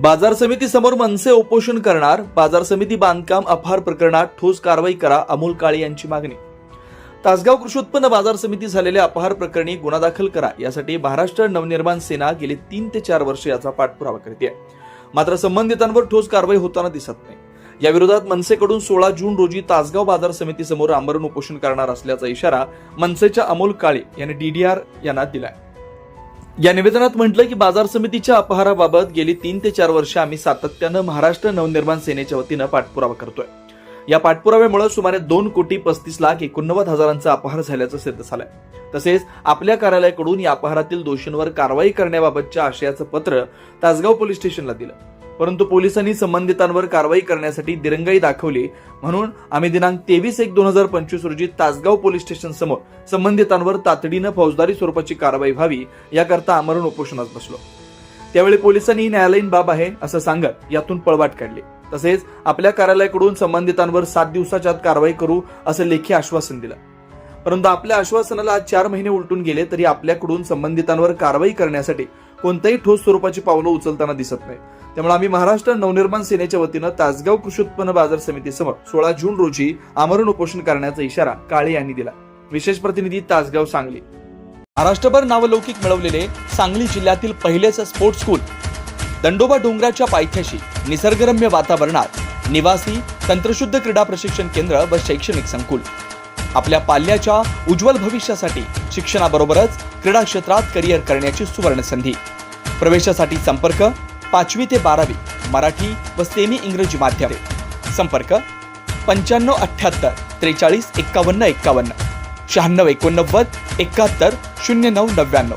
बाजार समिती समोर मनसे उपोषण करणार. बाजार समिती बांधकाम अपहार प्रकरणात ठोस कारवाई करा अमोल काळे यांची मागणी. तासगाव कृषी उत्पन्न बाजार समिती झालेल्या अपहार प्रकरणी गुन्हा दाखल करा. यासाठी महाराष्ट्र नवनिर्माण सेना गेली तीन ते चार वर्ष याचा पाठपुरावा करते मात्र संबंधितांवर ठोस कारवाई होताना दिसत नाही. या विरोधात मनसेकडून सोळा जून रोजी तासगाव बाजार समितीसमोर आमरण उपोषण करणार असल्याचा इशारा मनसेच्या अमोल काळे यांनी डीडीआर यांना दिलाय. या निवेदनात म्हटलं की बाजार समितीच्या अपहाराबाबत गेली तीन ते चार वर्ष आम्ही सातत्यानं महाराष्ट्र नवनिर्माण सेनेच्या वतीनं पाठपुरावा करतोय. या पाठपुराव्यामुळे सुमारे दोन कोटी पस्तीस लाख एकोणनव्वद हजारांचा अपहार झाल्याचं सिद्ध झालंय. तसेच आपल्या कार्यालयाकडून या अपहारातील दोषींवर कारवाई करण्याबाबतच्या आशयाचं पत्र तासगाव पोलीस स्टेशनला दिलं. परंतु पोलिसांनी संबंधितांवर कारवाई करण्यासाठी दिरंगाई दाखवली. म्हणून आम्ही दिनांक तेवीस एक दोन हजार पंचवीस रोजी तासगाव पोलीस स्टेशन समोर संबंधितांवर तातडीनं फौजदारी स्वरूपाची कारवाई व्हावी याकरता आमरण उपोषणात बसलो. त्यावेळी पोलिसांनी ही न्यायालयीन बाब आहे असं सांगत यातून पळवाट काढली. तसेच आपल्या कार्यालयाकडून संबंधितांवर सात दिवसाच्या आत कारवाई करू असं लेखी आश्वासन दिलं. परंतु आपल्या आश्वासनाला आज चार महिने उलटून गेले तरी आपल्याकडून संबंधितांवर कारवाई करण्यासाठी कोणत्याही ठोस स्वरूपाची पावलं उचलताना दिसत नाही. त्यामुळे आम्ही महाराष्ट्र नवनिर्माण सेनेच्या वतीनं तासगाव कृषी उत्पन्न बाजार समितीसमोर सोळा जून रोजी आमरण उपोषण करण्याचा इशारा काळे यांनी दिला. विशेष प्रतिनिधी तासगाव सांगली. महाराष्ट्रभर नावलौकिक मिळवलेले सांगली जिल्ह्यातील पहिलेच स्पोर्ट्स स्कूल दंडोबा डोंगराच्या पायथ्याशी निसर्गरम्य वातावरणात निवासी तंत्रशुद्ध क्रीडा प्रशिक्षण केंद्र व शैक्षणिक संकुल. आपल्या पाल्याच्या उज्ज्वल भविष्यासाठी शिक्षणाबरोबरच क्रीडा क्षेत्रात करिअर करण्याची सुवर्ण संधी प्रवेशासाठी संपर्क पाचवी ते बारावी मराठी व सेमी इंग्रजी माध्यम. संपर्क पंच्याण्णव अठ्ठ्याहत्तर त्रेचाळीस एक्कावन्न एक्कावन्न शहाण्णव एकोणनव्वद एकाहत्तर शून्य नऊ नव्याण्णव.